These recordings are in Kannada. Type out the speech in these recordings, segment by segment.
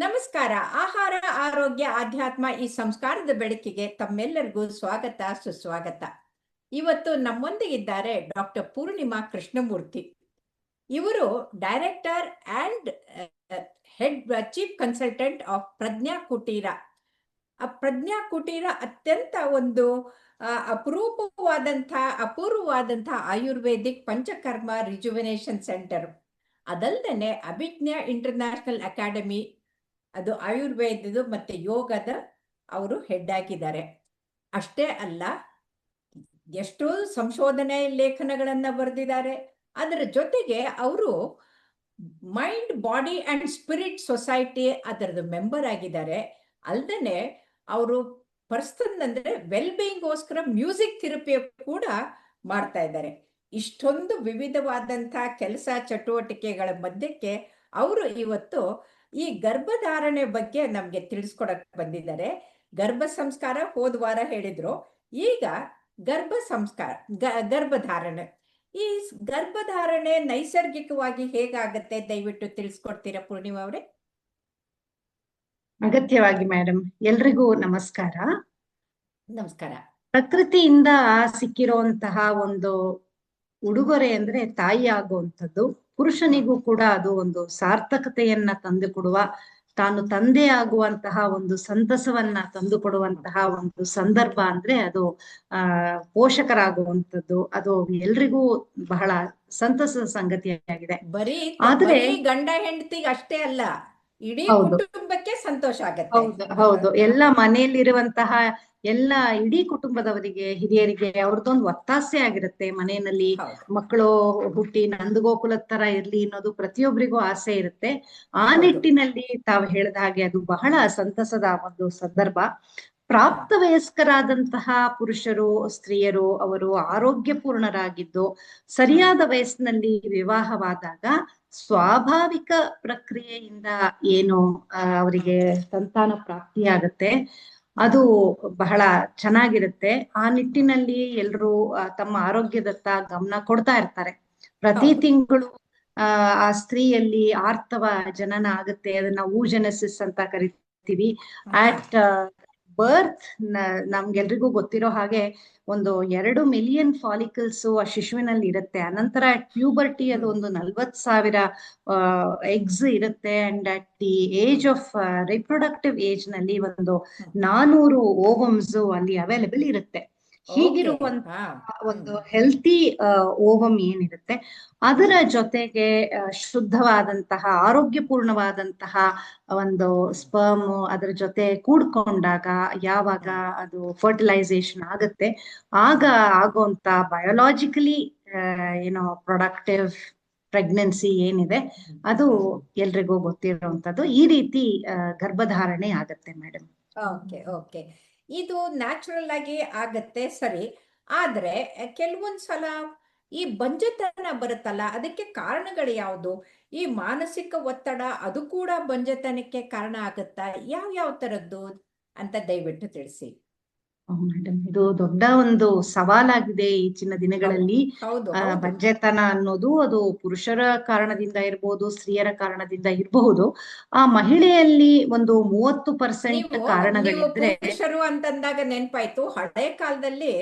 ನಮಸ್ಕಾರ. ಆಹಾರ, ಆರೋಗ್ಯ, ಆಧ್ಯಾತ್ಮ ಈ ಸಂಸ್ಕಾರದ ಬೆಳಕಿಗೆ ತಮ್ಮೆಲ್ಲರಿಗೂ ಸ್ವಾಗತ, ಸುಸ್ವಾಗತ. ಇವತ್ತು ನಮ್ಮೊಂದಿಗಿದ್ದಾರೆ ಡಾಕ್ಟರ್ ಪೂರ್ಣಿಮಾ ಕೃಷ್ಣಮೂರ್ತಿ. ಇವರು director and head, chief consultant of Prajna Kuteera. ಆ ಪ್ರಜ್ಞಾ ಕುಟೀರ ಅತ್ಯಂತ ಒಂದು ಅಪರೂಪವಾದಂತಹ ಅಪೂರ್ವವಾದಂಥ ಆಯುರ್ವೇದಿಕ್ ಪಂಚಕರ್ಮ ರಿಜುವಿನೇಷನ್ ಸೆಂಟರ್. ಅದಲ್ಲದೆ ಅಭಿಜ್ಞಾ ಇಂಟರ್ನ್ಯಾಷನಲ್ ಅಕಾಡೆಮಿ ಅದು ಆಯುರ್ವೇದದ ಮತ್ತೆ ಯೋಗದ ಅವರು ಹೆಡ್ ಹಾಕಿದ್ದಾರೆ ಅಷ್ಟೇ ಅಲ್ಲ, ಎಷ್ಟೋ ಸಂಶೋಧನೆ ಲೇಖನಗಳನ್ನ ಬರೆದಿದ್ದಾರೆ. ಅದರ ಜೊತೆಗೆ ಅವರು mind body and spirit society ಅದರದ್ದು ಮೆಂಬರ್ ಆಗಿದ್ದಾರೆ. ಅಲ್ದೇನೆ ಅವರು ಪರ್ಸನ್ ಅಂದ್ರೆ ವೆಲ್ ಬೀಯಿಂಗ್ಗೋಸ್ಕರ ಮ್ಯೂಸಿಕ್ ಥೆರಪಿ ಕೂಡ ಮಾಡ್ತಾ ಇದ್ದಾರೆ. ಇಷ್ಟೊಂದು ವಿವಿಧವಾದಂಥ ಕೆಲಸ ಚಟುವಟಿಕೆಗಳ ಮಧ್ಯಕ್ಕೆ ಅವರು ಇವತ್ತು ಈ ಗರ್ಭಧಾರಣೆ ಬಗ್ಗೆ ನಮ್ಗೆ ತಿಳಿಸ್ಕೊಡಕ್ ಬಂದಿದ್ದಾರೆ. ಗರ್ಭ ಸಂಸ್ಕಾರ ಹೋದ ವಾರ ಹೇಳಿದ್ರು. ಈಗ ಗರ್ಭ ಸಂಸ್ಕಾರ ಗರ್ಭಧಾರಣೆ. ಈ ಗರ್ಭಧಾರಣೆ ನೈಸರ್ಗಿಕವಾಗಿ ಹೇಗಾಗತ್ತೆ ದಯವಿಟ್ಟು ತಿಳಿಸ್ಕೊಡ್ತೀರಾ ಪೂರ್ಣಿಮಾ ಅವರೇ? ಅಗತ್ಯವಾಗಿ ಮೇಡಮ್ ಎಲ್ರಿಗೂ ನಮಸ್ಕಾರ. ನಮಸ್ಕಾರ. ಪ್ರಕೃತಿಯಿಂದ ಸಿಕ್ಕಿರೋಂತಹ ಒಂದು ಉಡುಗೊರೆ ಅಂದ್ರೆ ತಾಯಿ ಆಗುವಂಥದ್ದು ಪುರುಷನಿಗೂ ಕೂಡ ಅದು ಒಂದು ಸಾರ್ಥಕತೆಯನ್ನ ತಂದು ಕೊಡುವ ತಾನು ತಂದೆ ಆಗುವಂತಹ ಒಂದು ಸಂತಸವನ್ನ ತಂದು ಕೊಡುವಂತಹ ಒಂದು ಸಂದರ್ಭ ಅಂದ್ರೆ ಅದು ಆ ಪೋಷಕರಾಗುವಂತದ್ದು ಅದು ಎಲ್ರಿಗೂ ಬಹಳ ಸಂತಸದ ಸಂಗತಿಯಾಗಿದೆ. ಬರೀ ಆದ್ರೆ- ಗಂಡ ಹೆಂಡತಿಗೆ ಅಷ್ಟೇ ಅಲ್ಲ ಇಡೀ ಕುಟುಂಬಕ್ಕೆ ಸಂತೋಷ ಆಗತ್ತೆ. ಹೌದು ಹೌದು. ಎಲ್ಲ ಮನೆಯಲ್ಲಿರುವಂತಹ ಎಲ್ಲ ಇಡೀ ಕುಟುಂಬದವರಿಗೆ ಹಿರಿಯರಿಗೆ ಅವ್ರದ್ದೊಂದು ಒತ್ತಾಸೆ ಆಗಿರುತ್ತೆ ಮನೆಯಲ್ಲಿ. ಮಕ್ಕಳು ಹುಟ್ಟಿ ನಂದಗೋಕುಲದ ತರ ಇರ್ಲಿ ಅನ್ನೋದು ಪ್ರತಿಯೊಬ್ಬರಿಗೂ ಆಸೆ ಇರುತ್ತೆ ಆ. ನಿಟ್ಟಿನಲ್ಲಿ ತಾವು ಹೇಳಿದ ಹಾಗೆ ಅದು ಬಹಳ ಸಂತಸದ ಒಂದು ಸಂದರ್ಭ ಪ್ರಾಪ್ತ ವಯಸ್ಕರಾದಂತಹ ಪುರುಷರು ಸ್ತ್ರೀಯರು ಅವರು ಆರೋಗ್ಯಪೂರ್ಣರಾಗಿದ್ದು ಸರಿಯಾದ ವಯಸ್ಸಿನಲ್ಲಿ ವಿವಾಹವಾದಾಗ ಸ್ವಾಭಾವಿಕ ಪ್ರಕ್ರಿಯೆಯಿಂದ ಏನು ಅವರಿಗೆ ಸಂತಾನ ಪ್ರಾಪ್ತಿಯಾಗತ್ತೆ ಅದು ಬಹಳ ಚೆನ್ನಾಗಿರುತ್ತೆ. ಆ ನಿಟ್ಟಿನಲ್ಲಿ ಎಲ್ರು ತಮ್ಮ ಆರೋಗ್ಯದತ್ತ ಗಮನ ಕೊಡ್ತಾ ಇರ್ತಾರೆ. ಪ್ರತಿ ತಿಂಗಳು ಆ ಆ ಸ್ತ್ರೀಯಲ್ಲಿ ಆರ್ತವ ಜನನ ಆಗುತ್ತೆ. ಅದನ್ನ ಊಜೆನೆಸಿಸ್ ಅಂತ ಕರಿತೀವಿ. ಆಟ್ ಬರ್ತ್ ನಮ್ಗೆಲ್ರಿಗೂ ಗೊತ್ತಿರೋ ಹಾಗೆ ಒಂದು ಎರಡು ಮಿಲಿಯನ್ ಫಾಲಿಕಲ್ಸ್ ಆ ಶಿಶುವಿನಲ್ಲಿ ಇರುತ್ತೆ. ಅನಂತರ ಪ್ಯೂಬರ್ಟಿ ಅದು ಒಂದು ನಲ್ವತ್ ಸಾವಿರ ಎಗ್ಸ್ ಇರುತ್ತೆ. And at the age of reproductive ಏಜ್ನಲ್ಲಿ ಒಂದು ನಾನೂರು ಓವಮ್ಸ್ ಅಲ್ಲಿ ಅವೈಲೇಬಲ್ ಇರುತ್ತೆ. ಹೀಗಿರುವಂತ ಒಂದು ಹೆಲ್ತಿ ಓವಮ್ ಏನಿರುತ್ತೆ ಅದರ ಜೊತೆಗೆ ಶುದ್ಧವಾದಂತಹ ಆರೋಗ್ಯಪೂರ್ಣವಾದಂತಹ ಒಂದು ಸ್ಪರ್ಮ್ ಅದರ ಜೊತೆ ಕೂಡ್ಕೊಂಡಾಗ ಯಾವಾಗ ಅದು ಫರ್ಟಿಲೈಸೇಷನ್ ಆಗುತ್ತೆ ಆಗ ಆಗುವಂತ ಬಯೋಲಾಜಿಕಲಿ ಏನೋ ಪ್ರೊಡಕ್ಟಿವ್ ಪ್ರೆಗ್ನೆನ್ಸಿ ಏನಿದೆ ಅದು ಎಲ್ರಿಗೂ ಗೊತ್ತಿರುವಂತದ್ದು ಈ ರೀತಿ ಗರ್ಭಧಾರಣೆ ಆಗತ್ತೆ ಮೇಡಮ್ ಓಕೆ ಓಕೆ ಇದು ನ್ಯಾಚುರಲ್ ಆಗಿ ಆಗತ್ತೆ ಸರಿ. ಆದರೆ ಕೆಲವೊಂದು ಸಲ ಈ ಬಂಜತನ ಬರುತ್ತಲ್ಲ, ಅದಕ್ಕೆ ಕಾರಣಗಳು ಯಾವುದು? ಈ ಮಾನಸಿಕ ಒತ್ತಡ ಅದು ಕೂಡ ಬಂಜತನಕ್ಕೆ ಕಾರಣ ಆಗುತ್ತಾ? ಯಾವ ಯಾವ ತರದ್ದು ಅಂತ ದಯವಿಟ್ಟು ತಿಳಿಸಿ. ಮೇಡಮ್ ಇದು ದೊಡ್ಡ ಒಂದು ಸವಾಲಾಗಿದೆ ಈಚಿನ ದಿನಗಳಲ್ಲಿ. ಬಂಜೆತನ ಅನ್ನೋದು ಅದು ಪುರುಷರ ಕಾರಣದಿಂದ ಇರಬಹುದು ಸ್ತ್ರೀಯರ ಕಾರಣದಿಂದ ಇರಬಹುದು. ಆ ಮಹಿಳೆಯಲ್ಲಿ ಒಂದು ಮೂವತ್ತು ಪರ್ಸೆಂಟ್ ಕಾರಣಗಳಿದ್ರೆ ಪುರುಷರು ಅಂತಂದಾಗ ನೆನಪಾಯ್ತು. ಹಳೆ ಕಾಲದಲ್ಲಿ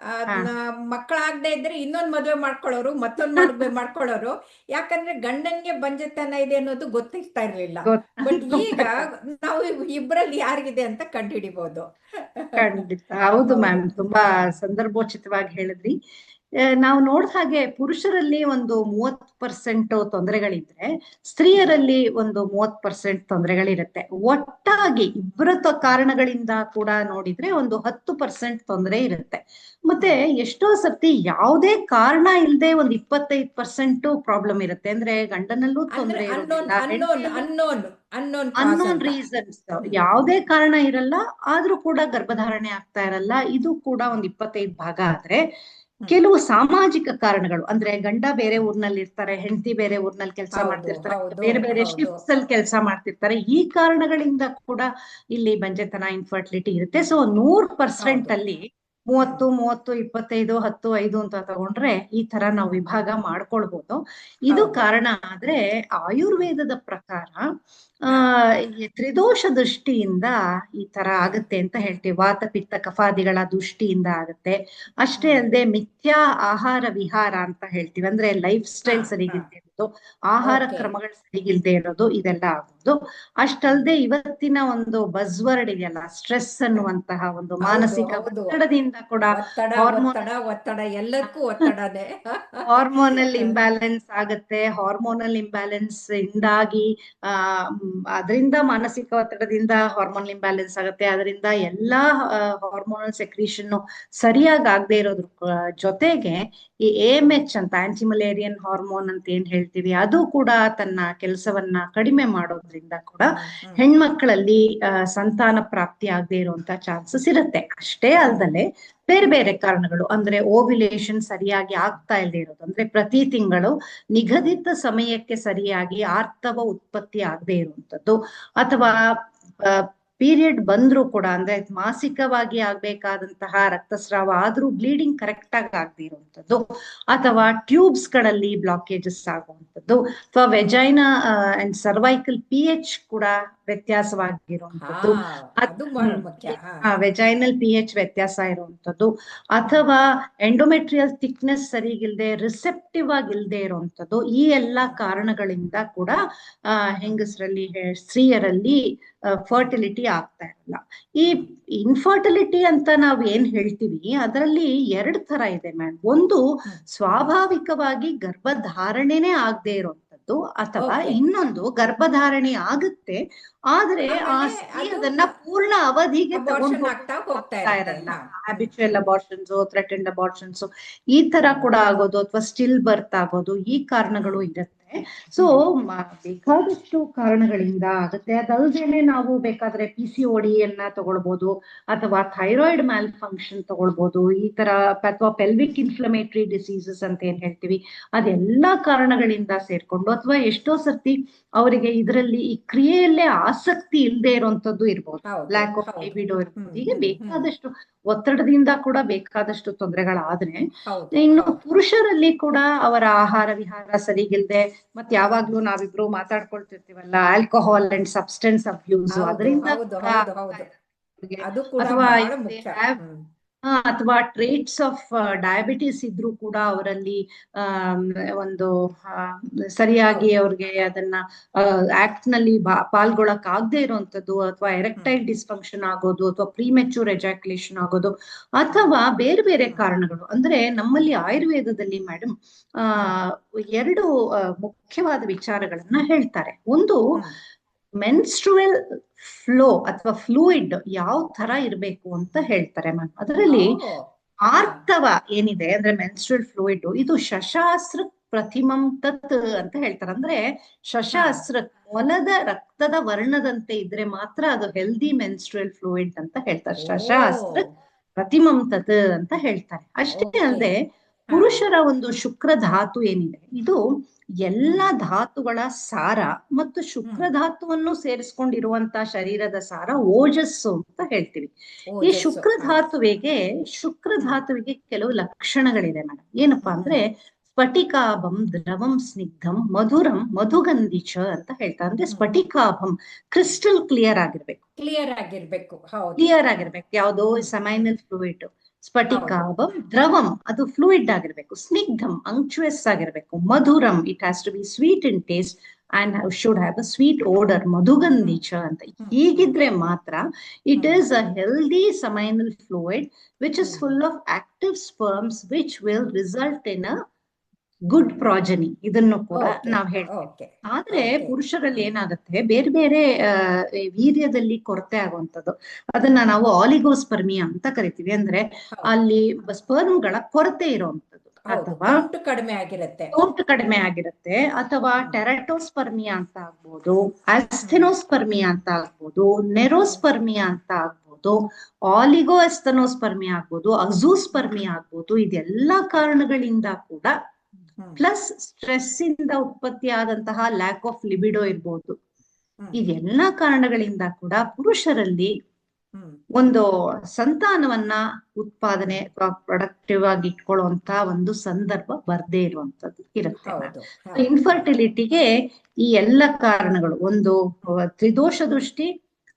ಹಾ. ಮಕ್ಕಳಾಗ್ದೇ ಇದ್ರೆ ಇನ್ನೊಂದ್ ಮದ್ವೆ ಮಾಡ್ಕೊಳ್ಳೋರು ಮತ್ತೊಂದ್ ಮದ್ವೆ ಮಾಡ್ಕೊಳ್ಳೋರು. ಯಾಕಂದ್ರೆ ಗಂಡನ್ಗೆ ಬಂಜತನ ಇದೆ ಅನ್ನೋದು ಗೊತ್ತಿರ್ತಾ ಇರ್ಲಿಲ್ಲ. ಬಟ್ ಈಗ ನಾವು ಇಬ್ಬರಲ್ಲಿ ಯಾರಿಗಿದೆ ಅಂತ ಕಂಡುಹಿಡಿಬಹುದು ಖಂಡಿತ. ಹೌದು ಮ್ಯಾಮ್ ತುಂಬಾ ಸಂದರ್ಭೋಚಿತವಾಗಿ ಹೇಳಿದ್ರಿ. ನಾವು ನೋಡಿದ ಹಾಗೆ ಪುರುಷರಲ್ಲಿ ಒಂದು ಮೂವತ್ ಪರ್ಸೆಂಟ್ ತೊಂದರೆಗಳಿದ್ರೆ ಸ್ತ್ರೀಯರಲ್ಲಿ ಒಂದು ಮೂವತ್ ಪರ್ಸೆಂಟ್ ತೊಂದರೆಗಳಿರುತ್ತೆ. ಒಟ್ಟಾಗಿ ಇಬ್ಬರ ಕಾರಣಗಳಿಂದ ಕೂಡ ನೋಡಿದ್ರೆ ಒಂದು ಹತ್ತು ಪರ್ಸೆಂಟ್ ತೊಂದರೆ ಇರುತ್ತೆ. ಮತ್ತೆ ಎಷ್ಟೋ ಸರ್ತಿ ಯಾವುದೇ ಕಾರಣ ಇಲ್ಲದೆ ಒಂದು ಇಪ್ಪತ್ತೈದು ಪರ್ಸೆಂಟ್ ಪ್ರಾಬ್ಲಮ್ ಇರುತ್ತೆ. ಅಂದ್ರೆ ಗಂಡನಲ್ಲೂ ತೊಂದರೆ ಅನ್ನೋನ್ ರೀಸನ್ಸ್ ಯಾವುದೇ ಕಾರಣ ಇರಲ್ಲ ಆದ್ರೂ ಕೂಡ ಗರ್ಭಧಾರಣೆ ಆಗ್ತಾ ಇರಲ್ಲ. ಇದು ಕೂಡ ಒಂದ್ ಇಪ್ಪತ್ತೈದು ಭಾಗ ಆದ್ರೆ ಕೆಲವು ಸಾಮಾಜಿಕ ಕಾರಣಗಳು ಅಂದ್ರೆ ಗಂಡ ಬೇರೆ ಊರ್ನಲ್ಲಿ ಇರ್ತಾರೆ ಹೆಂಡತಿ ಬೇರೆ ಊರ್ನಲ್ಲಿ ಕೆಲಸ ಮಾಡ್ತಿರ್ತಾರೆ ಬೇರೆ ಬೇರೆ. ಶಿಫ್ಟ್ಸ್ ಅಲ್ಲಿ ಕೆಲಸ ಮಾಡ್ತಿರ್ತಾರೆ ಈ ಕಾರಣಗಳಿಂದ ಕೂಡ ಇಲ್ಲಿ ಬಂಜೆತನ ಇನ್ಫರ್ಟಿಲಿಟಿ ಇರುತ್ತೆ. ಸೊ ನೂರ್ ಪರ್ಸೆಂಟ್ ಅಲ್ಲಿ ಮೂವತ್ತು ಮೂವತ್ತು ಇಪ್ಪತ್ತೈದು ಹತ್ತು ಐದು ಅಂತ ತಗೊಂಡ್ರೆ ಈ ತರ ನಾವು ವಿಭಾಗ ಮಾಡ್ಕೊಳ್ಬಹುದು ಇದು ಕಾರಣ ಆದ್ರೆ ಆಯುರ್ವೇದದ ಪ್ರಕಾರ ತ್ರಿದೋಷ ದೃಷ್ಟಿಯಿಂದ ಈ ತರ ಆಗುತ್ತೆ ಅಂತ ಹೇಳ್ತೀವಿ. ವಾತ ಪಿತ್ತ ಕಫಾದಿಗಳ ದೃಷ್ಟಿಯಿಂದ ಆಗುತ್ತೆ. ಅಷ್ಟೇ ಅಲ್ಲದೆ ಮಿಥ್ಯಾ ಆಹಾರ ವಿಹಾರ ಅಂತ ಹೇಳ್ತೀವಿ. ಅಂದ್ರೆ ಲೈಫ್ ಸ್ಟೈಲ್ ಹಾ, ಆಹಾರ. ಕ್ರಮಗಳು ಸರಿಗಿಲ್ದೇ ಇರೋದು ಇದೆಲ್ಲ ಆಗೋದು ಅಷ್ಟಲ್ದೆ ಇವತ್ತಿನ ಒಂದು ಬಜ್ವರ್ಡ್ ಇದೆಯಲ್ಲ ಸ್ಟ್ರೆಸ್ ಅನ್ನುವಂತಹ ಒಂದು ಮಾನಸಿಕ ಒತ್ತಡದಿಂದ ಕೂಡ ಒತ್ತಡ ಹಾರ್ಮೋನ್ ಒತ್ತಡ ಒತ್ತಡ ಎಲ್ಲದಕ್ಕೂ ಒತ್ತಡನೇ. ಹಾರ್ಮೋನಲ್ ಇಂಬ್ಯಾಲೆನ್ಸ್ ಆಗುತ್ತೆ. ಹಾರ್ಮೋನಲ್ ಇಂಬ್ಯಾಲೆನ್ಸ್ ಇಂದಾಗಿ ಆ ಅದರಿಂದ ಮಾನಸಿಕ ಒತ್ತಡದಿಂದ ಹಾರ್ಮೋನಲ್ ಇಂಬ್ಯಾಲೆನ್ಸ್ ಆಗುತ್ತೆ. ಅದರಿಂದ ಎಲ್ಲಾ ಹಾರ್ಮೋನಲ್ ಸೆಕ್ರೀಷನ್ ಸರಿಯಾಗಿ ಆಗದೆ ಇರೋದ್ರ ಜೊತೆಗೆ ಈ ಎಂ ಎಚ್ ಅಂತ ಆಂಟಿಮಲೇರಿಯನ್ ಹಾರ್ಮೋನ್ ಅಂತ ಏನ್ ಹೇಳ್ತೀವಿ ಅದು ಕೂಡ ತನ್ನ ಕೆಲಸವನ್ನ ಕಡಿಮೆ ಮಾಡೋದ್ರಿಂದ ಕೂಡ ಹೆಣ್ಮಕ್ಳಲ್ಲಿ ಸಂತಾನ ಪ್ರಾಪ್ತಿ ಆಗದೆ ಇರುವಂತ ಚಾನ್ಸಸ್ ಇರುತ್ತೆ. ಅಷ್ಟೇ ಅಲ್ದಲೆ ಬೇರೆ ಬೇರೆ ಕಾರಣಗಳು ಅಂದ್ರೆ ಓವ್ಯುಲೇಷನ್ ಸರಿಯಾಗಿ ಆಗ್ತಾ ಇಲ್ಲದೆ ಇರೋದು. ಅಂದ್ರೆ ಪ್ರತಿ ತಿಂಗಳು ನಿಗದಿತ ಸಮಯಕ್ಕೆ ಸರಿಯಾಗಿ ಆರ್ಥವ ಉತ್ಪತ್ತಿ ಆಗದೆ ಇರುವಂತದ್ದು ಅಥವಾ ಪೀರಿಯಡ್ ಬಂದ್ರು ಕೂಡ ಅಂದ್ರೆ ಮಾಸಿಕವಾಗಿ ಆಗ್ಬೇಕಾದಂತಹ ರಕ್ತಸ್ರಾವ ಆದ್ರೂ ಬ್ಲೀಡಿಂಗ್ ಕರೆಕ್ಟ್ ಆಗಿ ಆಗದಿರುವಂತದ್ದು ಅಥವಾ ಟ್ಯೂಬ್ಸ್ಗಳಲ್ಲಿ ಬ್ಲಾಕೇಜಸ್ ಆಗುವಂತದ್ದು ಅಥವಾ vagina and cervical P H ಕೂಡ ವ್ಯತ್ಯಾಸವಾಗಿರುವಂತದ್ದು. ವೆಜೈನಲ್ ಪಿ ಎಚ್ ವ್ಯತ್ಯಾಸ ಇರುವಂತದ್ದು ಅಥವಾ ಎಂಡೋಮೆಟ್ರಿಯಲ್ ಥಿಕ್ನೆಸ್ ಸರಿಗಿಲ್ದೆ ರಿಸೆಪ್ಟಿವ್ ಆಗಿಲ್ದೆ ಇರುವಂತದ್ದು ಈ ಎಲ್ಲಾ ಕಾರಣಗಳಿಂದ ಕೂಡ ಹೆಂಗಸರಲ್ಲಿ ಸ್ತ್ರೀಯರಲ್ಲಿ ಫರ್ಟಿಲಿಟಿ ಆಗ್ತಾ ಇರಲ್ಲ ಈ ಇನ್ಫರ್ಟಿಲಿಟಿ ಅಂತ ನಾವ್ ಏನ್ ಹೇಳ್ತೀವಿ ಅದರಲ್ಲಿ ಎರಡ್ ತರ ಇದೆ ಮ್ಯಾಮ್ ಒಂದು ಸ್ವಾಭಾವಿಕವಾಗಿ ಗರ್ಭಧಾರಣೆನೇ ಆಗದೆ ಇರುವಂತದ್ದು ಅಥವಾ ಇನ್ನೊಂದು ಗರ್ಭಧಾರಣೆ ಆಗುತ್ತೆ ಆದ್ರೆ ಆ ಸ್ತ್ರೀ ಅದನ್ನ ಪೂರ್ಣ ಅವಧಿಗೆ ತಗೊಂಡು ಹೋಗ್ತಾ ಇರಲ್ಲ. ಹ್ಯಾಬಿಚುಯಲ್ ಅಬಾರ್ಷನ್ಸ್ ಥ್ರೆಟೆಂಡ್ ಅಬಾರ್ಷನ್ಸ್ ಈ ತರ ಕೂಡ ಆಗೋದು ಅಥವಾ ಸ್ಟಿಲ್ ಬರ್ತ್ ಆಗೋದು ಈ ಕಾರಣಗಳು ಇರುತ್ತೆ. ಸೊ ಬೇಕಾದಷ್ಟು ಕಾರಣಗಳಿಂದ ಆಗುತ್ತೆ. ಅದಲ್ದೇನೆ ನಾವು ಬೇಕಾದ್ರೆ ಪಿ ಸಿ ಅನ್ನ ತಗೊಳ್ಬಹುದು ಅಥವಾ ಥೈರಾಯ್ಡ್ ಮ್ಯಾಲ್ ಫಂಕ್ಷನ್ ತಗೊಳ್ಬಹುದು ಈ ತರ ಅಥವಾ ಪೆಲ್ವಿಕ್ ಇನ್ಫ್ಲಮೇಟರಿ ಡಿಸೀಸಸ್ ಅಂತ ಏನ್ ಹೇಳ್ತೀವಿ ಅದೆಲ್ಲಾ ಕಾರಣಗಳಿಂದ ಸೇರ್ಕೊಂಡು ಅಥವಾ ಎಷ್ಟೋ ಸರ್ತಿ ಅವರಿಗೆ ಇದರಲ್ಲಿ ಈ ಕ್ರಿಯೆಯಲ್ಲೇ ಆಸಕ್ತಿ ಇಲ್ಲದೆ ಇರುವಂತದ್ದು ಇರ್ಬೋದು. ಲ್ಯಾಕ್ ಆಫ್ ಐಬಿಡೋ ಇರ್ಬೋದು. ಹೀಗೆ ಬೇಕಾದಷ್ಟು ಒತ್ತಡದಿಂದ ಕೂಡ ಬೇಕಾದಷ್ಟು ತೊಂದರೆಗಳಾದ್ರೆ ಇನ್ನು ಪುರುಷರಲ್ಲಿ ಕೂಡ ಅವರ ಆಹಾರ ವಿಹಾರ ಸರಿಗಿಲ್ದೆ ಮತ್ ಯಾವಾಗ್ಲೂ ನಾವಿಬ್ರು ಮಾತಾಡ್ಕೊಳ್ತಿರ್ತೀವಲ್ಲ ಆಲ್ಕೋಹಾಲ್ ಅಂಡ್ ಸಬ್ಸ್ಟೆನ್ಸ್ ಅಬ್ಯೂಸ್ ಅದರಿಂದ ಅಥವಾ ಟ್ರೇಟ್ಸ್ ಆಫ್ ಡಯಾಬಿಟಿಸ್ ಇದ್ರೂ ಕೂಡ ಅವರಲ್ಲಿ ಒಂದು ಸರಿಯಾಗಿ ಅವ್ರಿಗೆ ಅದನ್ನ ಆಕ್ಟ್ನಲ್ಲಿ ಪಾಲ್ಗೊಳಕ್ ಆಗದೆ ಇರುವಂತದ್ದು ಅಥವಾ ಎರೆಕ್ಟೈಲ್ ಡಿಸ್ಫಂಕ್ಷನ್ ಆಗೋದು ಅಥವಾ ಪ್ರೀಮೆಚೂರ್ ಎಜಾಕ್ಯುಲೇಷನ್ ಆಗೋದು ಅಥವಾ ಬೇರೆ ಬೇರೆ ಕಾರಣಗಳು. ಅಂದ್ರೆ ನಮ್ಮಲ್ಲಿ ಆಯುರ್ವೇದದಲ್ಲಿ ಮೇಡಮ್ ಆ ಎರಡು ಮುಖ್ಯವಾದ ವಿಚಾರಗಳನ್ನ ಹೇಳ್ತಾರೆ. ಒಂದು ಹ್ಮ್. ಮೆನ್ಸ್ಟ್ರುವಲ್ ಫ್ಲೋ ಅಥವಾ ಫ್ಲೂಯಿಡ್ ಯಾವ ತರ ಇರಬೇಕು ಅಂತ ಹೇಳ್ತಾರೆ ಮ್ಯಾಮ್ ಅದರಲ್ಲಿ ಆರ್ತವ ಏನಿದೆ ಅಂದ್ರೆ ಮೆನ್ಸ್ಟ್ರುವಲ್ ಫ್ಲೂಯಿಡ್ ಇದು ಶಶಾಸ್ತ್ರ ಪ್ರತಿಮಂ ತತ್ ಅಂತ ಹೇಳ್ತಾರೆ. ಅಂದ್ರೆ ಶಶಾಸ್ತ್ರ ಮೊಲದ ರಕ್ತದ ವರ್ಣದಂತೆ ಇದ್ರೆ ಮಾತ್ರ ಅದು ಹೆಲ್ದಿ ಮೆನ್ಸ್ಟ್ರುವಲ್ ಫ್ಲೂಯಿಡ್ ಅಂತ ಹೇಳ್ತಾರೆ. ಶಶಾಸ್ತ್ರ ಪ್ರತಿಮಂ ತತ್ ಅಂತ ಹೇಳ್ತಾರೆ. ಅಷ್ಟೇ. ಅಲ್ಲದೆ ಪುರುಷರ ಒಂದು ಶುಕ್ರ ಧಾತು ಏನಿದೆ ಇದು ಎಲ್ಲ ಧಾತುಗಳ ಸಾರ ಮತ್ತು ಶುಕ್ರ ಧಾತುವನ್ನು ಸೇರಿಸ್ಕೊಂಡಿರುವಂತ ಶರೀರದ ಸಾರ ಓಜಸ್ಸು ಅಂತ ಹೇಳ್ತೀವಿ. ಈ. ಶುಕ್ರ. ಧಾತುವಿಗೆ ಶುಕ್ರ ಧಾತುವಿಗೆ ಕೆಲವು ಲಕ್ಷಣಗಳಿದೆ ಮೇಡಮ್ ಏನಪ್ಪಾ ಅಂದ್ರೆ ಸ್ಫಟಿಕಾಭಂ ದ್ರವಂ ಸ್ನಿಗ್ಧಂ ಮಧುರಂ ಮಧುಗಂಧಿಚ ಅಂತ ಹೇಳ್ತಾ ಅಂದ್ರೆ ಸ್ಫಟಿಕಾಭಂ ಕ್ರಿಸ್ಟಲ್ ಕ್ಲಿಯರ್ ಆಗಿರ್ಬೇಕು. ಕ್ಲಿಯರ್ ಆಗಿರ್ಬೇಕು ಕ್ಲಿಯರ್ ಆಗಿರ್ಬೇಕು. ಯಾವ್ದೋ ಸಮೈನಲ್ ಫ್ಲೂಯಿಡ್. ಸ್ಫಟಿಕಾಭಂ ದ್ರವಂ ಅದು ಫ್ಲೂಯಿಡ್ ಆಗಿರ್ಬೇಕು. ಸ್ನಿಗ್ಧಂ ಅಂಕ್ಚುಯಸ್ ಆಗಿರ್ಬೇಕು. ಮಧುರಂ it has to be sweet in taste and should have a sweet odour ಮಧುಗಂಧಿಚ ಅಂತ. ಹೀಗಿದ್ರೆ ಮಾತ್ರ it is a healthy seminal fluid which is full of active sperms which will result in a good progeny ಇದನ್ನು ಕೂಡ ನಾವ್ ಹೇಳ್ತೇವೆ. ಆದ್ರೆ ಪುರುಷರಲ್ಲಿ ಏನಾಗುತ್ತೆ? ಬೇರೆ ಬೇರೆ ವೀರ್ಯದಲ್ಲಿ ಕೊರತೆ ಆಗುವಂಥದ್ದು. ಅದನ್ನ ನಾವು ಆಲಿಗೋಸ್ಪರ್ಮಿಯಾ ಅಂತ ಕರಿತೀವಿ. ಅಂದ್ರೆ. ಅಲ್ಲಿ ಸ್ಪರ್ಮ್ಗಳ ಕೊರತೆ ಇರುವಂತದ್ದು ಅಥವಾ ಕಡಿಮೆ ಆಗಿರುತ್ತೆ. ಕೌಂಟ್ ಕಡಿಮೆ ಆಗಿರುತ್ತೆ. ಅಥವಾ ಟೆರಟೋಸ್ಪರ್ಮಿಯಾ ಅಂತ ಆಗ್ಬೋದು ಆಸ್ಥೆನೋಸ್ಪರ್ಮಿಯಾ ಅಂತ ಆಗ್ಬೋದು ನೆರೋಸ್ಪರ್ಮಿಯಾ ಅಂತ ಆಗ್ಬೋದು ಆಲಿಗೋ ಎಸ್ತನೋಸ್ಪರ್ಮಿಯಾ ಆಗ್ಬೋದು ಅಜೂಸ್ಪರ್ಮಿಯಾ ಆಗ್ಬೋದು ಇದೆಲ್ಲಾ ಕಾರಣಗಳಿಂದ ಕೂಡ. ಪ್ಲಸ್ ಸ್ಟ್ರೆಸ್ ಇಂದ ಉತ್ಪತ್ತಿಯಾದಂತಹ ಲ್ಯಾಕ್ ಆಫ್ ಲಿಬಿಡೋ ಇರ್ಬೋದು. ಇದೆಲ್ಲ ಇದೆಲ್ಲಾ ಕಾರಣಗಳಿಂದ ಕೂಡ ಪುರುಷರಲ್ಲಿ ಒಂದು ಸಂತಾನವನ್ನ ಉತ್ಪಾದನೆ ಪ್ರೊಡಕ್ಟಿವ್ ಆಗಿ ಇಟ್ಕೊಳ್ಳುವಂತ ಒಂದು ಸಂದರ್ಭ ಬರ್ದೇ ಇರುವಂತದ್ದು ಇರುತ್ತೆ. ಇನ್ಫರ್ಟಿಲಿಟಿಗೆ ಈ ಎಲ್ಲ ಕಾರಣಗಳು ಒಂದು ತ್ರಿದೋಷ ದೃಷ್ಟಿ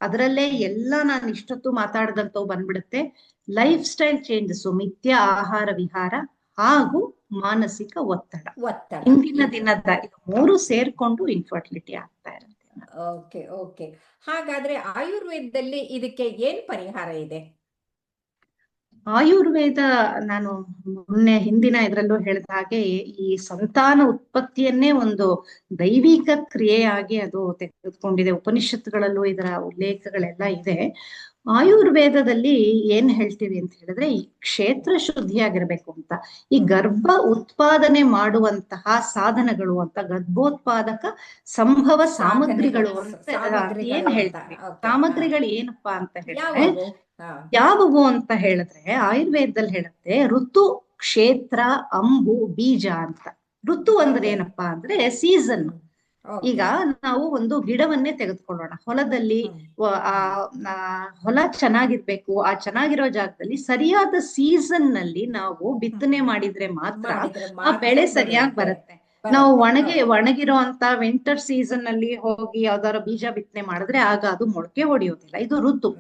ಅದರಲ್ಲೇ ಎಲ್ಲ ನಾನು ಇಷ್ಟೊತ್ತು ಮಾತಾಡದಂತವು ಬಂದ್ಬಿಡುತ್ತೆ. ಲೈಫ್ ಸ್ಟೈಲ್ ಚೇಂಜಸ್ ಮಿಥ್ಯ ಆಹಾರ ವಿಹಾರ ಹಾಗೂ ಮಾನಸಿಕ ಒತ್ತಡ. ಒತ್ತಡ. ಇಂದಿನ ದಿನದ ಮೂರು ಸೇರ್ಕೊಂಡು ಇನ್ಫರ್ಟಿಲಿಟಿ ಆಗ್ತಾ ಇರುತ್ತೆ. Okay okay. ಹಾಗಾದ್ರೆ ಆಯುರ್ವೇದದಲ್ಲಿ ಇದಕ್ಕೆ ಏನ್ ಪರಿಹಾರ ಇದೆ? ಆಯುರ್ವೇದ ನಾನು ಮೊನ್ನೆ ಹಿಂದಿನ ಇದರಲ್ಲೂ ಹೇಳಿದ ಹಾಗೆ ಈ ಸಂತಾನ ಉತ್ಪತ್ತಿಯನ್ನೇ ಒಂದು ದೈವಿಕ ಕ್ರಿಯೆಯಾಗಿ ಅದು ತೆಗೆದುಕೊಂಡಿದೆ. ಉಪನಿಷತ್ತುಗಳಲ್ಲೂ ಇದರ ಉಲ್ಲೇಖಗಳೆಲ್ಲ ಇದೆ. ಆಯುರ್ವೇದದಲ್ಲಿ ಏನ್ ಹೇಳ್ತೀವಿ ಅಂತ ಹೇಳಿದ್ರೆ ಈ ಕ್ಷೇತ್ರ ಶುದ್ಧಿಯಾಗಿರ್ಬೇಕು ಅಂತ. ಈ ಗರ್ಭ ಉತ್ಪಾದನೆ ಮಾಡುವಂತಹ ಸಾಧನಗಳು ಅಂತ ಗರ್ಭೋತ್ಪಾದಕ ಸಂಭವ ಸಾಮಗ್ರಿಗಳು ಅಂತ ಏನ್ ಹೇಳ್ತಾರೆ ಸಾಮಗ್ರಿಗಳು ಏನಪ್ಪಾ ಅಂತ ಹೇಳಿದ್ರೆ ಯಾವುವು? ಅಂತ ಹೇಳಿದ್ರೆ ಆಯುರ್ವೇದದಲ್ಲಿ ಹೇಳುತ್ತೆ ಋತು ಕ್ಷೇತ್ರ ಅಂಬು ಬೀಜ ಅಂತ. ಋತು ಅಂದ್ರೆ. ಏನಪ್ಪಾ ಅಂದ್ರೆ ಸೀಸನ್. ಈಗ ನಾವು ಒಂದು ಗಿಡವನ್ನೇ ತೆಗೆದುಕೊಳ್ಳೋಣ. ಹೊಲದಲ್ಲಿ ಆ ಹೊಲ ಚೆನ್ನಾಗಿರ್ಬೇಕು ಆ ಚೆನ್ನಾಗಿರೋ ಜಾಗದಲ್ಲಿ ಸರಿಯಾದ ಸೀಸನ್ನಲ್ಲಿ ನಾವು ಬಿತ್ತನೆ ಮಾಡಿದ್ರೆ ಮಾತ್ರ ಆ ಬೆಳೆ ಸರಿಯಾಗಿ ಬರುತ್ತೆ. ನಾವು. ಒಣಗಿ ಒಣಗಿರೋ ಅಂತ ವಿಂಟರ್ ಸೀಸನ್ನಲ್ಲಿ ಹೋಗಿ ಯಾವ್ದಾರ ಬೀಜ ಬಿತ್ತನೆ ಮಾಡಿದ್ರೆ ಆಗ ಅದು ಮೊಳಕೆ ಹೊಡೆಯೋದಿಲ್ಲ. ಇದು ಋತು.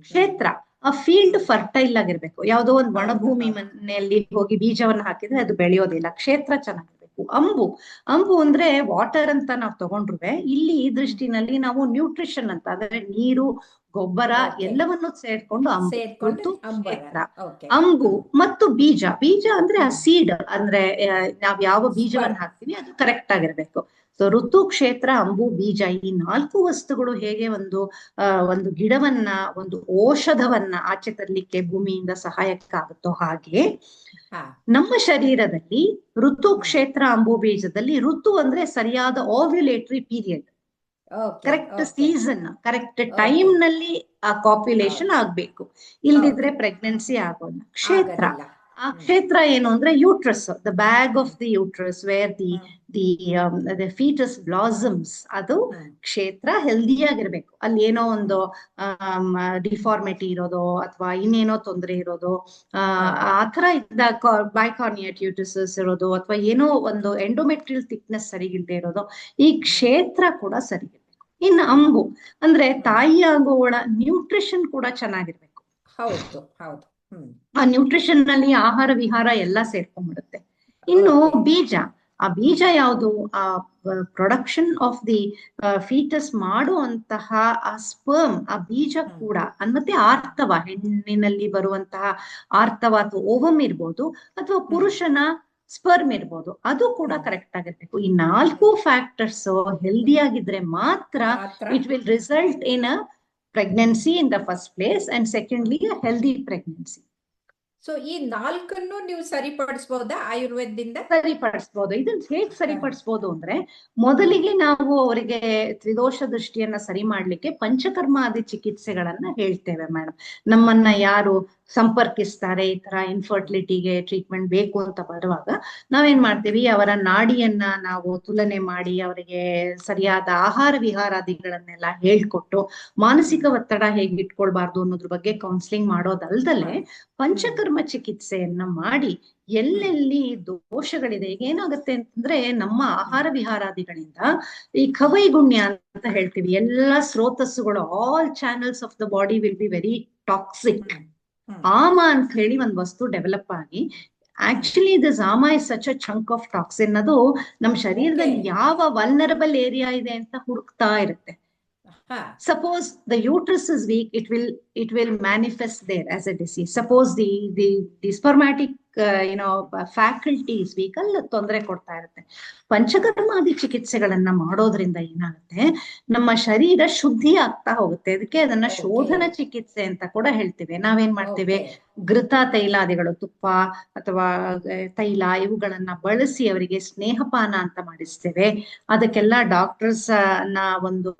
ಕ್ಷೇತ್ರ ಆ ಫೀಲ್ಡ್ ಫರ್ಟೈಲ್ ಆಗಿರ್ಬೇಕು. ಯಾವುದೋ ಒಂದು ಒಣಭೂಮಿ ಮನೆಯಲ್ಲಿ ಹೋಗಿ ಬೀಜವನ್ನ ಹಾಕಿದ್ರೆ ಅದು ಬೆಳೆಯೋದಿಲ್ಲ. ಕ್ಷೇತ್ರ ಚೆನ್ನಾಗಿರ್ಬೇಕು ಅಂಬು ಅಂಬು ಅಂದ್ರೆ ವಾಟರ್ ಅಂತ ನಾವು ತಗೊಂಡ್ರುವೆ. ಇಲ್ಲಿ ಈ ದೃಷ್ಟಿನಲ್ಲಿ ನಾವು ನ್ಯೂಟ್ರಿಷನ್ ಅಂತ ಅಂದ್ರೆ ನೀರು ಗೊಬ್ಬರ. ಎಲ್ಲವನ್ನು ಸೇರ್ಕೊಂಡು ಅಂಬು ಸೇರ್ಕೊಂಡು. ಅಂಬು ಮತ್ತು ಬೀಜ. ಬೀಜ ಅಂದ್ರೆ ಆ ಸೀಡ್ ಅಂದ್ರೆ ನಾವ್ ಯಾವ ಬೀಜವನ್ನ ಹಾಕ್ತೀವಿ ಅದು ಕರೆಕ್ಟ್ ಆಗಿರ್ಬೇಕು. ಸೊ ಋತು ಕ್ಷೇತ್ರ ಅಂಬು ಬೀಜ ಈ ನಾಲ್ಕು ವಸ್ತುಗಳು ಹೇಗೆ ಒಂದು ಒಂದು ಗಿಡವನ್ನ ಒಂದು ಔಷಧವನ್ನ ಆಚೆ ತರಲಿಕ್ಕೆ ಭೂಮಿಯಿಂದ ಸಹಾಯಕ್ಕಾಗುತ್ತೋ ಹಾಗೆ ನಮ್ಮ ಶರೀರದಲ್ಲಿ ಋತು ಕ್ಷೇತ್ರ ಅಂಬು ಬೀಜದಲ್ಲಿ ಋತು ಅಂದ್ರೆ ಸರಿಯಾದ ovulatory period correct season correct ಟೈಮ್ನಲ್ಲಿ ಆ ಕಾಪ್ಯುಲೇಷನ್ ಆಗ್ಬೇಕು. ಇಲ್ದಿದ್ರೆ ಪ್ರೆಗ್ನೆನ್ಸಿ ಆಗೋಣ ಕ್ಷೇತ್ರ. ಆ ಕ್ಷೇತ್ರ ಏನು ಅಂದ್ರೆ uterus the bag of the uterus where the the the foetus blossoms ಅದು ಕ್ಷೇತ್ರ ಹೆಲ್ದಿ ಆಗಿರ್ಬೇಕು ಅಲ್ಲಿ ಏನೋ ಒಂದು ಡಿಫಾರ್ಮಿಟಿ ಇರೋದು ಅಥವಾ ಇನ್ನೇನೋ ತೊಂದರೆ ಇರೋದು ಆ ತರ ಇದ್ದ ಬೈಕಾರ್ನಿಯಟ್ ಇರೋದು ಅಥವಾ ಏನೋ ಒಂದು ಎಂಡೋಮೆಟ್ರಿಯಲ್ ಥಿಕ್ನೆಸ್ ಇಲ್ದೆ ಇರೋದು ಈ ಕ್ಷೇತ್ರ ಕೂಡ ಸರಿಗಿರ್ಬೇಕು. ಇನ್ನು ಅಂಬು ಅಂದ್ರೆ ತಾಯಿ ಆಗುವ ನ್ಯೂಟ್ರಿಷನ್ ಕೂಡ ಚೆನ್ನಾಗಿರ್ಬೇಕು. ಹೌದು ಹೌದು. ಆ ನ್ಯೂಟ್ರಿಷನ್ನಲ್ಲಿ ಆಹಾರ ವಿಹಾರ ಎಲ್ಲ ಸೇರ್ಕೊಂಡ್ಬಿಡುತ್ತೆ. ಇನ್ನು ಬೀಜ ಆ ಬೀಜ ಯಾವುದು? ಆ ಪ್ರೊಡಕ್ಷನ್ ಆಫ್ ದಿ ಫೀಟಸ್ ಮಾಡುವಂತಹ ಆ ಸ್ಪರ್ಮ್ ಆ ಬೀಜ ಕೂಡ ಮತ್ತೆ ಆರ್ತವ ಹೆಣ್ಣಿನಲ್ಲಿ ಬರುವಂತಹ ಆರ್ತವ ಅಥವಾ ಓವಮ್ ಇರ್ಬೋದು ಅಥವಾ ಪುರುಷನ ಸ್ಪರ್ಮ್ ಇರ್ಬೋದು ಅದು ಕೂಡ ಕರೆಕ್ಟ್ ಆಗಿರ್ಬೇಕು. ಈ ನಾಲ್ಕು ಫ್ಯಾಕ್ಟರ್ಸ್ ಹೆಲ್ದಿ ಆಗಿದ್ರೆ ಮಾತ್ರ it will result in a pregnancy in the first place and secondly a healthy pregnancy so ಈ ನಾಲ್ಕನ್ನು ನೀವು ಸರಿಪಡಿಸಬಹುದಾ ಆಯುರ್ವೇದದಿಂದ? ಸರಿಪಡಿಸಬಹುದು ಇದನ್ನ ಹೇಗ್ ಸರಿಪಡಿಸಬಹುದು ಅಂದ್ರೆ ಮೊದಲಿಗೆ ನಾವು ಅವರಿಗೆ ತ್ರಿದೋಷ ದೃಷ್ಟಿಯನ್ನ ಸರಿ ಮಾಡ್ಲಿಕ್ಕೆ ಪಂಚಕರ್ಮಾದಿ ಚಿಕಿತ್ಸೆಗಳನ್ನ ಹೇಳ್ತೇವೆ ಮೇಡಮ್ ನಮ್ಮನ್ನ ಯಾರು ಸಂಪರ್ಕಿಸ್ತಾರೆ ಈ ತರ ಇನ್ಫರ್ಟಿಲಿಟಿಗೆ ಟ್ರೀಟ್ಮೆಂಟ್ ಬೇಕು ಅಂತ ಬರುವಾಗ ನಾವೇನ್ ಮಾಡ್ತೀವಿ? ಅವರ ನಾಡಿಯನ್ನ ನಾವು ತುಲನೆ ಮಾಡಿ ಅವರಿಗೆ ಸರಿಯಾದ ಆಹಾರ ವಿಹಾರಾದಿಗಳನ್ನೆಲ್ಲ ಹೇಳ್ಕೊಟ್ಟು ಮಾನಸಿಕ ಒತ್ತಡ ಹೇಗೆ ಇಟ್ಕೊಳ್ಬಾರ್ದು ಅನ್ನೋದ್ರ ಬಗ್ಗೆ ಕೌನ್ಸಿಲಿಂಗ್ ಮಾಡೋದಲ್ದಲೆ ಪಂಚಕರ್ಮ ಚಿಕಿತ್ಸೆಯನ್ನ ಮಾಡಿ ಎಲ್ಲೆಲ್ಲಿ ದೋಷಗಳಿದೆ ಈಗ ಏನಾಗುತ್ತೆ ಅಂತಂದ್ರೆ ನಮ್ಮ ಆಹಾರ ವಿಹಾರಾದಿಗಳಿಂದ ಈ ಕವೈಗುಣ್ಯ ಅಂತ ಹೇಳ್ತೀವಿ ಎಲ್ಲ ಸ್ರೋತಸ್ಸುಗಳು all channels of the body will be very toxic. ಆಮ ಅಂತ ಹೇಳಿ ಒಂದ್ ವಸ್ತು ಡೆವಲಪ್ ಆಗಿ actually this ama is such a chunk of toxin ಅದು ನಮ್ಮ ಶರೀರದಲ್ಲಿ ಯಾವ ವಲ್ನರಬಲ್ ಏರಿಯಾ ಇದೆ ಅಂತ ಹುಡುಕ್ತಾ ಇರುತ್ತೆ. suppose the uterus is weak it will it will manifest there as a disease suppose the the, the spermatic uh, you know faculty is weak ಅಲ್ಲಿ ತೊಂದರೆ ಕೊಡ್ತಾ ಇರುತ್ತೆ ಪಂಚಕರ್ಮಾದಿ ಚಿಕಿತ್ಸೆಗಳನ್ನ ಮಾಡೋದ್ರಿಂದ ಏನಾಗುತ್ತೆ? ನಮ್ಮ ಶರೀರ ಶುದ್ಧಿ ಆಗ್ತಾ ಹೋಗುತ್ತೆ. ಅದಕ್ಕೆ ಅದನ್ನ ಶೋಧನ ಚಿಕಿತ್ಸೆ ಅಂತ ಕೂಡ ಹೇಳ್ತೇವೆ. ನಾವೇನ್ ಮಾಡ್ತೇವೆ. ಘೃತ ತೈಲಾದಿಗಳು ತುಪ್ಪ ಅಥವಾ ತೈಲ ಇವುಗಳನ್ನ ಬಳಸಿ ಅವರಿಗೆ ಸ್ನೇಹಪಾನ ಅಂತ ಮಾಡಿಸ್ತೇವೆ. ಅದಕ್ಕೆಲ್ಲ ಡಾಕ್ಟರ್ಸ್ನ ಒಂದು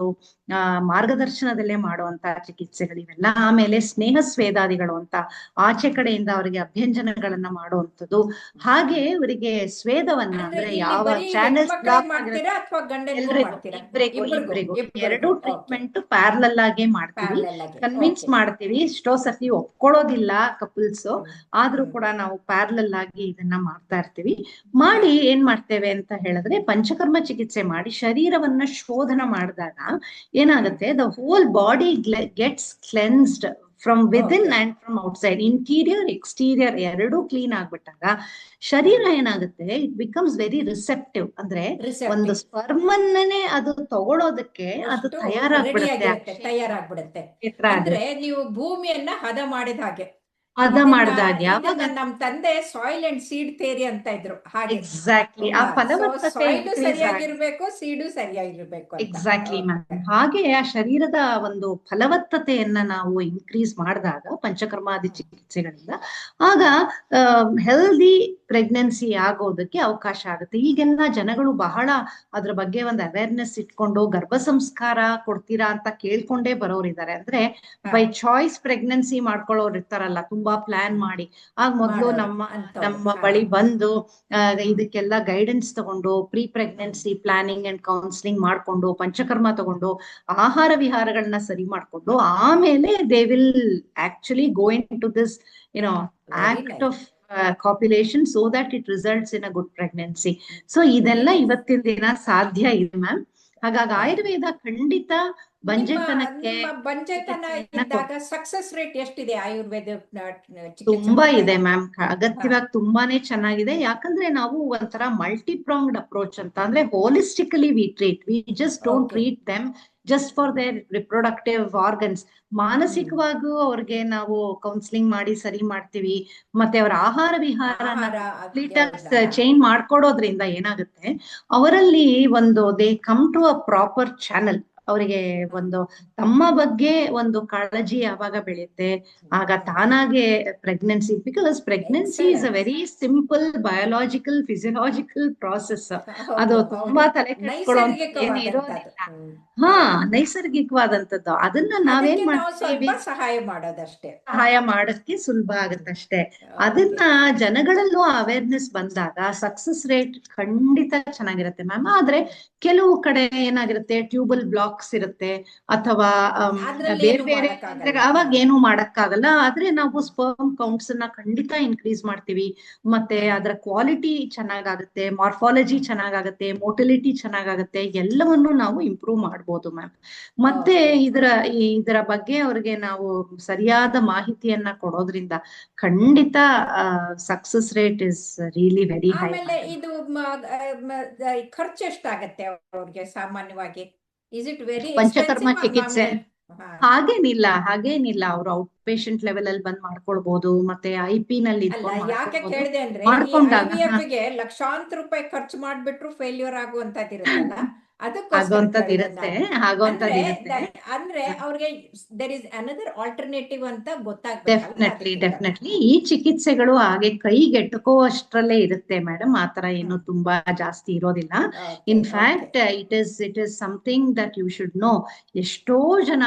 ಮಾರ್ಗದರ್ಶನದಲ್ಲೇ ಮಾಡುವಂತ ಚಿಕಿತ್ಸೆಗಳಿವೆಲ್ಲ ಆಮೇಲೆ ಸ್ನೇಹ ಸ್ವೇದಾದಿಗಳು ಅಂತ ಆಚೆ ಕಡೆಯಿಂದ ಅವರಿಗೆ ಅಭ್ಯಂಜನಗಳನ್ನ ಮಾಡುವಂಥದ್ದು. ಹಾಗೆ ಅವರಿಗೆ ಸ್ವೇದವನ್ನ ಅಂದ್ರೆ ಯಾವ ಬ್ಲಾಕ್ ಮಾಡ್ತೀರಾ ಅಥವಾ ಗಂಡನಿಗೂ ಮಾಡ್ತೀರಾ. ಎರಡು ಟ್ರೀಟ್ಮೆಂಟ್ ಪ್ಯಾರಲಲ್ ಆಗೇ ಮಾಡ್ತೀವಿ. ಕನ್ವಿನ್ಸ್ ಮಾಡ್ತೀವಿ. ಎಷ್ಟೋ ಸರ್ತಿ ಒಪ್ಕೊಳ್ಳೋದಿಲ್ಲ ಕಪಲ್ಸ್. ಆದ್ರೂ ಕೂಡ ನಾವು ಪ್ಯಾರಲಲ್ ಆಗಿ ಇದನ್ನ ಮಾಡ್ತಾ ಇರ್ತೀವಿ. ಮಾಡಿ ಏನ್ ಮಾಡ್ತೇವೆ ಅಂತ ಹೇಳಿದ್ರೆ ಪಂಚಕರ್ಮ ಚಿಕಿತ್ಸೆ ಮಾಡಿ ಶರೀರವನ್ನ ಶೋಧನ ಮಾಡಿದಾಗ ಏನಾಗುತ್ತೆ? The whole body gets cleansed from within. And from outside interior exterior ಎರಡೂ ಕ್ಲೀನ್ ಆಗ್ಬಿಟ್ಟಾಗ ಶರೀರ ಏನಾಗುತ್ತೆ ಇಟ್ ಬಿಕಮ್ಸ್ ವೆರಿ ರಿಸೆಪ್ಟಿವ್ ಅಂದ್ರೆ Receptive. ಒಂದು ಸ್ಪರ್ಮನ್ನೇ ಅದು ತಗೊಳೋದಕ್ಕೆ ಅದು ತಯಾರಾಗ್ಬಿಡುತ್ತೆ ತಯಾರಾಗ್ಬಿಡುತ್ತೆ. ಅಂದ್ರೆ ನೀವು ಭೂಮಿಯನ್ನ ಹದ ಮಾಡಿದ ಹಾಗೆ ಇದನ್ನ- ಮಾಡಿದಾಗ ಯಾವಾಗ ನಮ್ ತಂದೆ ಸಾಯಿಲ್ ಅಂಡ್ ಸೀಡ್ ಥೇರಿ ಅಂತ ಇದ್ರು. ಹಾಗೆ. ಎಕ್ಸಾಕ್ಟ್ಲಿ ಆ ಫಲವತ್ತತೆ ಸರಿಯಾಗಿರ್ಬೇಕು ಸೀಡು ಸರಿಯಾಗಿರ್ಬೇಕು. ಎಕ್ಸಾಕ್ಟ್ಲಿ ಹಾಗೆ ಆ ಶರೀರದ ಒಂದು ಫಲವತ್ತತೆಯನ್ನ ನಾವು ಇನ್ಕ್ರೀಸ್ ಮಾಡಿದಾಗ ಪಂಚಕರ್ಮಾದಿ ಚಿಕಿತ್ಸೆಗಳಿಂದ ಆಗ ಹೆಲ್ದಿ ಪ್ರೆಗ್ನೆನ್ಸಿ ಆಗೋದಕ್ಕೆ ಅವಕಾಶ ಆಗುತ್ತೆ ಈಗೆಲ್ಲ ಜನಗಳು ಬಹಳ ಅದ್ರ ಬಗ್ಗೆ ಒಂದು ಅವೇರ್ನೆಸ್ ಇಟ್ಕೊಂಡು ಗರ್ಭ ಸಂಸ್ಕಾರ ಕೊಡ್ತೀರಾ ಅಂತ ಕೇಳ್ಕೊಂಡೇ ಬರೋರಿದ್ದಾರೆ ಅಂದ್ರೆ ಬೈ ಚಾಯ್ಸ್ ಪ್ರೆಗ್ನೆನ್ಸಿ ಮಾಡ್ಕೊಳ್ಳೋರು ಇರ್ತಾರಲ್ಲ ತುಂಬಾ ಪ್ಲಾನ್ ಮಾಡಿ ಆಗ ಮೊದಲು ನಮ್ಮ ನಮ್ಮ. ಬಳಿ ಬಂದು ಇದಕ್ಕೆಲ್ಲ ಗೈಡೆನ್ಸ್ ತಗೊಂಡು pre pregnancy planning and counselling ಮಾಡ್ಕೊಂಡು ಪಂಚಕರ್ಮ ತಗೊಂಡು ಆಹಾರ ವಿಹಾರಗಳನ್ನ ಸರಿ ಮಾಡ್ಕೊಂಡು ಆಮೇಲೆ they will actually go into this you know act nice. Copulation so that it results in a good pregnancy so ಇದೆಲ್ಲ ಇವತ್ತಿನ ದಿನ ಸಾಧ್ಯ ಇದೆ ಮ್ಯಾಮ್. ಹಾಗಾಗಿ ಆಯುರ್ವೇದ ಖಂಡಿತ ಬಂಜೆತನಕ್ಕೆ ಬಂಜೆತನ ಇದ್ದಾಗ ಸಕ್ಸಸ್ ರೇಟ್ ಎಷ್ಟಿದೆ ಆಯುರ್ವೇದ ತುಂಬಾ? ಇದೆ ಮ್ಯಾಮ್. ಅಗತ್ಯವಾಗಿ ತುಂಬಾನೇ ಚೆನ್ನಾಗಿದೆ. ಯಾಕಂದ್ರೆ ನಾವು ಒಂಥರ ಮಲ್ಟಿಪ್ರಾಂಗ್ಡ್ ಅಪ್ರೋಚ್ ಅಂತ ಅಂದ್ರೆ holistically we treat we just don't treat them just for their reproductive organs ಮಾನಸಿಕವಾಗೂ ಅವ್ರಿಗೆ ನಾವು ಕೌನ್ಸಿಲಿಂಗ್ ಮಾಡಿ ಸರಿ ಮಾಡ್ತೀವಿ. ಮತ್ತೆ ಅವರ ಆಹಾರ ವಿಹಾರ? ಚೇಂಜ್ ಮಾಡ್ಕೊಡೋದ್ರಿಂದ ಏನಾಗುತ್ತೆ? ಅವರಲ್ಲಿ ಒಂದು they come to a proper channel ಅವರಿಗೆ ಒಂದು ತಮ್ಮ ಬಗ್ಗೆ ಒಂದು ಕಾಳಜಿ ಯಾವಾಗ ಬೆಳೆಯುತ್ತೆ ಆಗ ತಾನಾಗೆ pregnancy because pregnancy is a very simple biological physiological process ಅದು. ತುಂಬಾ ತಲೆ. ಹಾ ನೈಸರ್ಗಿಕವಾದಂತದ್ದು ಅದನ್ನ ನಾವೇನ್ ಮಾಡ್ತೀವಿ? ಸಹಾಯ ಮಾಡೋದಷ್ಟೇ. ಸಹಾಯ ಮಾಡೋದಕ್ಕೆ ಸುಲಭ ಆಗುತ್ತಷ್ಟೇ. ಅದನ್ನ ಜನಗಳಲ್ಲೂ ಅವೇರ್ನೆಸ್ ಬಂದಾಗ ಸಕ್ಸಸ್ ರೇಟ್ ಖಂಡಿತ ಚೆನ್ನಾಗಿರುತ್ತೆ ಮ್ಯಾಮ್. ಆದ್ರೆ ಕೆಲವು ಕಡೆ ಏನಾಗಿರುತ್ತೆ ಟ್ಯೂಬಲ್ ಬ್ಲಾಕ್ಸ್ ಇರುತ್ತೆ ಅಥವಾ ಬೇರೆ ಬೇರೆ. ಅವಾಗ ಏನು ಮಾಡಕ್ಕಾಗಲ್ಲ. ಆದ್ರೆ ನಾವು ಸ್ಪರ್ಮ್ ಕೌಂಟ್ಸ್ ಅನ್ನ ಖಂಡಿತ ಇನ್ಕ್ರೀಸ್ ಮಾಡ್ತೀವಿ. ಮತ್ತೆ ಅದರ ಕ್ವಾಲಿಟಿ ಚೆನ್ನಾಗಾಗುತ್ತೆ ಮಾರ್ಫಾಲಜಿ ಚೆನ್ನಾಗಾಗುತ್ತೆ ಮೋಟಿಲಿಟಿ ಚೆನ್ನಾಗಾಗುತ್ತೆ ಎಲ್ಲವನ್ನು ನಾವು ಇಂಪ್ರೂವ್ ಮಾಡ್ಬೋದು ಮ್ಯಾಮ್ ಮತ್ತೆ. ಇದರ ಈ- ಇದರ ಬಗ್ಗೆ ಅವ್ರಿಗೆ ನಾವು ಸರಿಯಾದ ಮಾಹಿತಿಯನ್ನ ಕೊಡೋದ್ರಿಂದ ಖಂಡಿತ success rate is really very high ಆಮೇಲೆ ಇದು ಖರ್ಚು ಎಷ್ಟಾಗತ್ತೆ ಅವ್ರಿಗೆ ಸಾಮಾನ್ಯವಾಗಿ? ಇಸ್ ಇಟ್ ವೆರಿ ಪಂಚಕರ್ಮ ಚಿಕಿತ್ಸೆ. ಹಾಗೇನಿಲ್ಲ ಹಾಗೇನಿಲ್ಲ. ಅವ್ರು ಔಟ್ ಪೇಷಂಟ್ ಲೆವೆಲ್ ಅಲ್ಲಿ ಬಂದ್ ಮಾಡ್ಕೊಳ್ಬಹುದು ಮತ್ತೆ ಐ ಪಿ ನಲ್ಲಿ ಯಾಕೆ. ಕೇಳಿದೆ ಅಂದ್ರೆ ಲಕ್ಷಾಂತರ ರೂಪಾಯಿ ಖರ್ಚು ಮಾಡ್ಬಿಟ್ರು ಫೇಲ್ಯೂರ್ ಆಗುವಂತದಿರುತ್ತಲ್ಲ ಅಂದ್ರೆ ಅವ್ರಿಗೆ ದೇರ್ ಇಸ್ ಅನದರ್ ಆಲ್ಟರ್ನೇಟಿವ್ ಅಂತ ಗೊತ್ತಾಗ್ತದೆ ಡೆಫಿನೆಟ್ಲಿ ಡೆಫಿನೆಟ್ಲಿ ಈ ಚಿಕಿತ್ಸೆಗಳು ಹಾಗೆ ಕೈಗೆಟುಕೋ ಅಷ್ಟರಲ್ಲೇ ಇರುತ್ತೆ ಮೇಡಮ್ ಆತರ ಏನು ತುಂಬಾ ಜಾಸ್ತಿ ಇರೋದಿಲ್ಲ. In fact it is it is something that you should know ಎಷ್ಟೋ ಜನ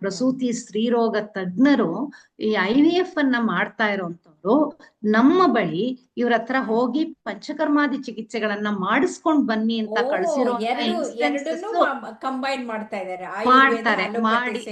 ಪ್ರಸೂತಿ ಸ್ತ್ರೀರೋಗ ತಜ್ಞರು ಈ ಐ ವಿ ಎಫ್ ಅನ್ನ ಮಾಡ್ತಾ ಇರೋಂಥವ್ರು ನಮ್ಮ ಬಳಿ ಇವ್ರ ಹತ್ರ ಹೋಗಿ ಪಂಚಕರ್ಮಾದಿ ಚಿಕಿತ್ಸೆಗಳನ್ನ ಮಾಡಿಸ್ಕೊಂಡ್ ಬನ್ನಿ ಅಂತ ಕಳ್ಸಿರೋ ಕಂಬೈನ್ ಮಾಡ್ತಾ ಇದ್ದಾರೆ ಮಾಡ್ತಾರೆ ಮಾಡಿ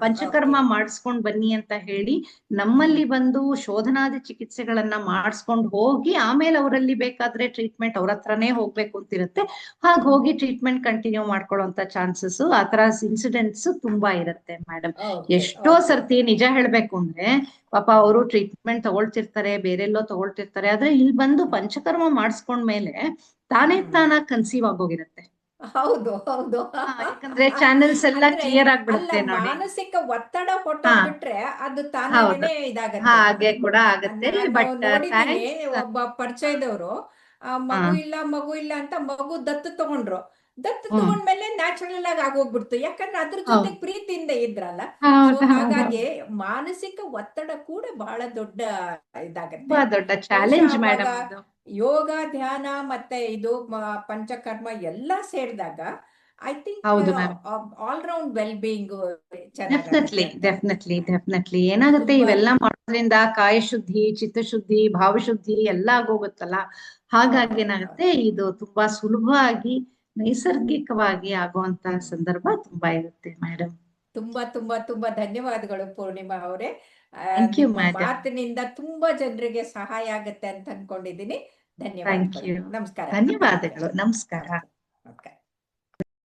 ಪಂಚಕರ್ಮ. ಮಾಡಿಸ್ಕೊಂಡ್ ಬನ್ನಿ ಅಂತ ಹೇಳಿ ನಮ್ಮಲ್ಲಿ ಬಂದು ಶೋಧನಾದಿ ಚಿಕಿತ್ಸೆಗಳನ್ನ ಮಾಡಿಸ್ಕೊಂಡ್ ಹೋಗಿ ಆಮೇಲೆ ಅವರಲ್ಲಿ ಬೇಕಾದ್ರೆ ಟ್ರೀಟ್ಮೆಂಟ್ ಅವ್ರ ಹತ್ರನೇ ಹೋಗ್ಬೇಕು ಅಂತಿರುತ್ತೆ. ಹಾಗೆ ಹೋಗಿ ಟ್ರೀಟ್ಮೆಂಟ್ ಕಂಟಿನ್ಯೂ ಮಾಡ್ಕೊಳ್ಳೋಂತ ಚಾನ್ಸಸ್ ಆ ತರ ಇನ್ಸಿಡೆಂಟ್ಸ್ ತುಂಬಾ ಇರುತ್ತೆ. ಮೇಡಮ್ Okay, ಎಷ್ಟೋ. ಸರ್ತಿ ನಿಜ ಹೇಳ್ಬೇಕು ಅಂದ್ರೆ ಪಾಪ ಅವರು ಟ್ರೀಟ್ಮೆಂಟ್ ತಗೊಳ್ತಿರ್ತಾರೆ ಬೇರೆಲ್ಲೋ ತಗೊಳ್ತಿರ್ತಾರೆ ಆದ್ರೆ ಇಲ್ಲಿ ಬಂದು ಪಂಚಕರ್ಮ ಮಾಡಿಸ್ಕೊಂಡ್ಮೇಲೆ ತಾನೇ ತಾನ ಕನ್ಸೀವ್ ಆಗೋಗಿರುತ್ತೆ. ಹೌದು ಹೌದು. ಯಾಕಂದ್ರೆ ಚಾನೆಲ್ಸ್ ಎಲ್ಲ ಕ್ಲಿಯರ್ ಆಗ್ಬಿಡುತ್ತೆ ನೋಡಿ. ಮಾನಸಿಕ ಒತ್ತಡ ಹೊಟ್ಟೋಗ್ಬಿಟ್ರೆ ಅದು ತಾನೇ ಇದಾಗತ್ತೆ. ಹಾಗೆ ಕೂಡ ಆಗತ್ತೆ. ಬಟ್ ನೋಡಿದ್ದೀನಿ ಒಬ್ಬ ಪರಿಚಯದವರು ಮಗು ಇಲ್ಲ ಮಗು ಇಲ್ಲ ಅಂತ ಮಗು ದತ್ತು ತಗೊಂಡ್ರು. ದತ್ತು ಮೇಲೆ ತಗೊಂಡ್ಮೇಲೆ ನ್ಯಾಚುರಲ್ ಆಗಿ ಆಗೋಗ್ಬಿಡ್ತು. ಯಾಕಂದ್ರೆ ಅದ್ರ. ಜೊತೆ ಪ್ರೀತಿಯಿಂದ ಇದ್ರಲ್ಲ? ಹಾಗಾಗಿ ಮಾನಸಿಕ ಒತ್ತಡ ಕೂಡ ಬಹಳ ದೊಡ್ಡ ಇದಾಗತ್ತೆ. ಯೋಗ ಧ್ಯಾನ ಮತ್ತೆ ಇದು ಪಂಚಕರ್ಮ ಎಲ್ಲಾ ಸೇರಿದಾಗ I think all round well being definitely definitely definitely ಏನಾಗುತ್ತೆ? ಇವೆಲ್ಲ ಮಾಡೋದ್ರಿಂದ ಕಾಯ ಶುದ್ಧಿ ಚಿತ್ತಶುದ್ಧಿ ಭಾವಶುದ್ಧಿ ಎಲ್ಲ ಆಗೋಗುತ್ತಲ್ಲ? ಹಾಗಾಗಿ ಏನಾಗುತ್ತೆ? ಇದು ತುಂಬಾ ಸುಲಭವಾಗಿ ನೈಸರ್ಗಿಕವಾಗಿ ಆಗುವಂತ ಸಂದರ್ಭ ತುಂಬಾ ಇರುತ್ತೆ ಮೇಡಮ್ ತುಂಬಾ ತುಂಬಾ ತುಂಬಾ ಧನ್ಯವಾದಗಳು ಪೂರ್ಣಿಮಾ ಅವರೇ. ಮಾತಿನಿಂದ ತುಂಬಾ ಜನರಿಗೆ ಸಹಾಯ ಆಗತ್ತೆ ಅಂತ ಅನ್ಕೊಂಡಿದ್ದೀನಿ ಧನ್ಯವಾದ ನಮಸ್ಕಾರ. ಧನ್ಯವಾದಗಳು. ನಮಸ್ಕಾರ. ನಮಸ್ಕಾರ.